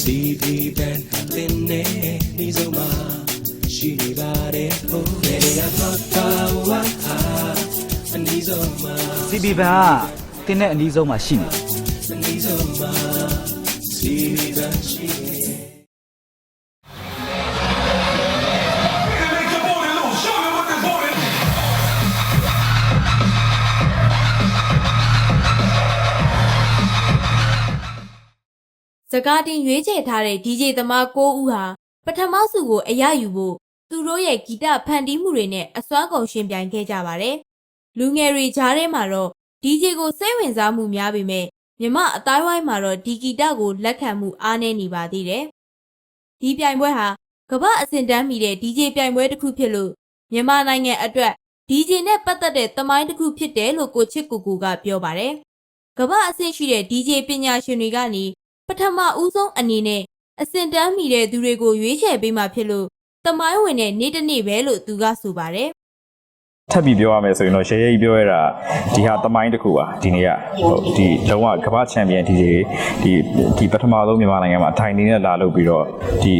CB band တင်နေဒီဆုံးမှာရှိနေပါတယ်ဟိုနေရာတော့ပါဝါဟာအနီးဆုံးမှာ CB ဘန်ကတင်းတဲ့အနီးဆုံးမှာရှိနေတယ်အနီးဆုံးမှာ CB band ရှိနေ စကားတင်ရွေးချယ်ထားတဲ့ DJ သမား9ဦးဟာပထမဆုကိုအရယူဖို့သူတို့ရဲ့ဂီတဖန်တီးမှုတွေနဲ့အစွမ်းကုန်ရှင်ပြိုင်ခဲ့ကြပါတယ်။လူငယ်တွေကြားထဲမှာတော့ DJ ကိုစိတ်ဝင်စားမှုများပေမဲ့မြမအတိုင်းဝိုင်းမှာတော့ဒီဂီတကိုလက်ခံမှုအားနည်းနေပါသေးတယ်။ဒီပြိုင်ပွဲဟာကမ္ဘာအဆင့်တန်းမီတဲ့ DJ ပြိုင်ပွဲတစ်ခုဖြစ်လို့မြန်မာနိုင်ငံအတွက် DJ နဲ့ပတ်သက်တဲ့သမိုင်းတစ်ခုဖြစ်တယ်လို့ကိုချစ်ကိုကိုကပြောပါတယ်။ကမ္ဘာအဆင့်ရှိတဲ့ DJ ပညာရှင်တွေကနေပ ထမဦးဆုံးအနေနဲ့အစင်တန်းမိတဲ့သူတွေကိုရွေးချယ်ပေးမှဖြစ်လို့တမိုင်းဝင်တဲ့နေ့တစ်နေ့ပဲလို့သူကဆိုပါတယ်ထပ်ပြီးပြောရမယ်ဆိုရင်တော့ရှယ်ရေးပြောရတာဒီဟာတမိုင်းတစ်ခုပါဒီနေ့ကဟုတ်ဒီလုံးဝကမ္ဘာချန်ပီယံဒီဒီဒီဒီပထမဆုံးမြန်မာနိုင်ငံမှာအထိုင်နေနဲ့လာလို့ပြီးတော့ဒီ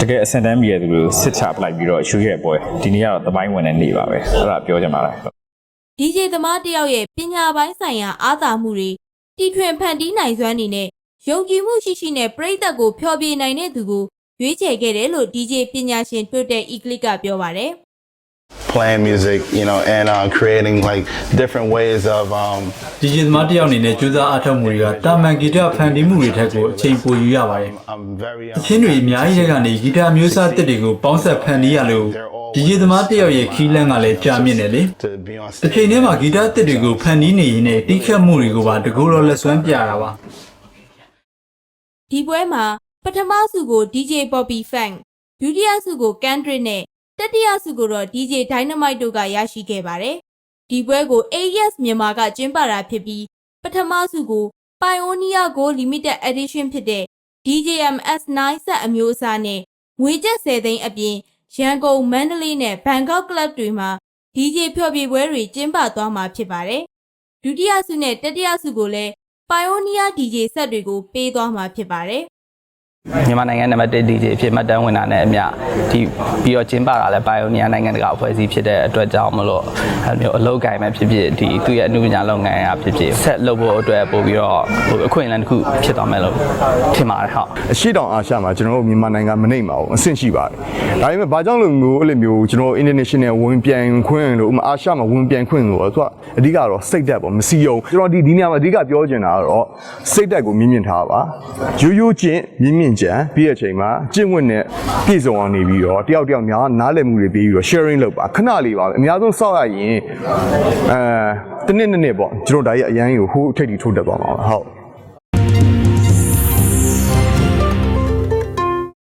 တကယ်အဆင့်တန်းမီရသူတွေကိုစစ်ချပလိုက်ပြီးတော့ရှူရဲပွဲဒီနေ့ကတော့တမိုင်းဝင်တဲ့နေ့ပါပဲအဲ့ဒါပြောချင်ပါတယ်။ DJ သမားတစ်ယောက်ရဲ့ပညာပိုင်းဆိုင်ရာအားသာမှုတွေတီထွင်ဖန်တီးနိုင်စွမ်းနေနဲ့ ယုံကြည်မှုရှိရှိနဲ့ပြိသက်ကိုဖျော်ဖြေနိုင်တဲ့သူကိုရွေးချယ်ခဲ့တယ်လို့ DJ ပညာရှင်တွတ်တဲ့ Eclick ကပြောပါတယ် playing music, you know, and uh, creating like different ways of um, ဒီဂျင်သမားတစ်ယောက်အနေနဲ့ကြိုးစားအားထုတ်မှုတွေကတာမန်ဂီတဖန်တီးမှုတွေထက်ကိုအချိန်ပိုယူရပါတယ် I'm very ။ချင်းတွေအများကြီးတဲ့ကနေဂီတမျိုးစားတစ်တွေကိုပေါင်းဆက်ဖန်တီးရလို့ဒီဂျင်သမားတစ်ယောက်ရဲ့ခီးလန်းကလည်းကြာမြင့်တယ်လေ to be on ။တစ် stage. ချိန်တည်းမှာဂီတတစ်တွေကိုဖန်တီးနေရင်လည်းတိခတ်မှုတွေကိုပါတကူတော့လက်စွမ်းပြတာပါ။။ ဒီပွဲမှာပထမဆုကို DJ Bobby Funk ဒုတိယဆုကို Kendrick နဲ့တတိယဆုကိုတော့ DJ Dynamite တို့ကရရှိခဲ့ပါတယ်။ဒီပွဲကို AES မြန်မာကကျင်းပတာဖြစ်ပြီးပထမဆုကို Pioneer Go Limited Edition ဖြစ်တဲ့ DJM S9 ဆက်အမျိုးအစားနဲ့ငွေကျပ်10သိန်းအပြင်ရန်ကုန်မန္တလေးနဲ့ဘန်ကောက်ကလပ်တွေမှာ DJ ဖျော်ဖြေပွဲတွေကျင်းပသွားမှာဖြစ်ပါတယ်။ဒုတိယဆုနဲ့တတိယဆုကိုလည်း Pioneer DJ ဆက်တွေကိုပေးသွားမှာဖြစ်ပါတယ် မြန်မာနိုင်ငံနံပါတ်1 DJ အဖြစ်မှတ်တမ်းဝင်တာနဲ့အမျှဒီပြီးတော့ကျင်းပတာလည်း Pioneer နိုင်ငံတကာအဖွဲ့အစည်းဖြစ်တဲ့အတွက်ကြောင့်မလို့အဲလိုမျိုးအလုပ်ကိုင်မဲ့ဖြစ်ဖြစ်ဒီသူ့ရဲ့အမှုပညာလုပ်ငန်းအရာဖြစ်ဖြစ်ဆက်လုပ်ဖို့အတွက်ပို့ပြီးတော့ဟိုအခွင့်အလမ်းတစ်ခုဖြစ်သွားမယ်လို့ထင်ပါတယ်ဟုတ်အရှိတောင်အာရှမှာကျွန်တော်တို့မြန်မာနိုင်ငံမနှိမ့်ပါဘူးအဆင့်ရှိပါတယ်။ဒါပေမဲ့ဘာကြောင့်လို့မျိုးအဲ့လိုမျိုးကျွန်တော်တို့ international ဝင်ပြိုင်ခွင့်လို့ဥပမာအာရှမှာဝင်ပြိုင်ခွင့်လို့ဆိုတော့အဓိကတော့စိတ်ဓာတ်ပေါ့မစီယုံကျွန်တော်ဒီဒီနေရာမှာအဓိကပြောချင်တာကတော့စိတ်ဓာတ်ကိုမြင့်မြင့်ထားပါရိုးရိုးချင်းမြင့်မြင့်ကြံပြီးတဲ့အချိန်မှာကျင့်ဝတ်နဲ့ပြည့်စုံအောင်နေပြီးတော့တယောက်တယောက်များနားလည်မှုတွေပြီးပြီးတော့ sharing လုပ်ပါခဏလေးပါပဲအများဆုံးစောက်ရရင်အဲတစ်နှစ်နှစ်နှစ်ပေါ့ကျွန်တော်ဒါကြီးအရန်ကိုဟိုးအထိတ်ထိထိုးတက်သွားမှာပါဟုတ်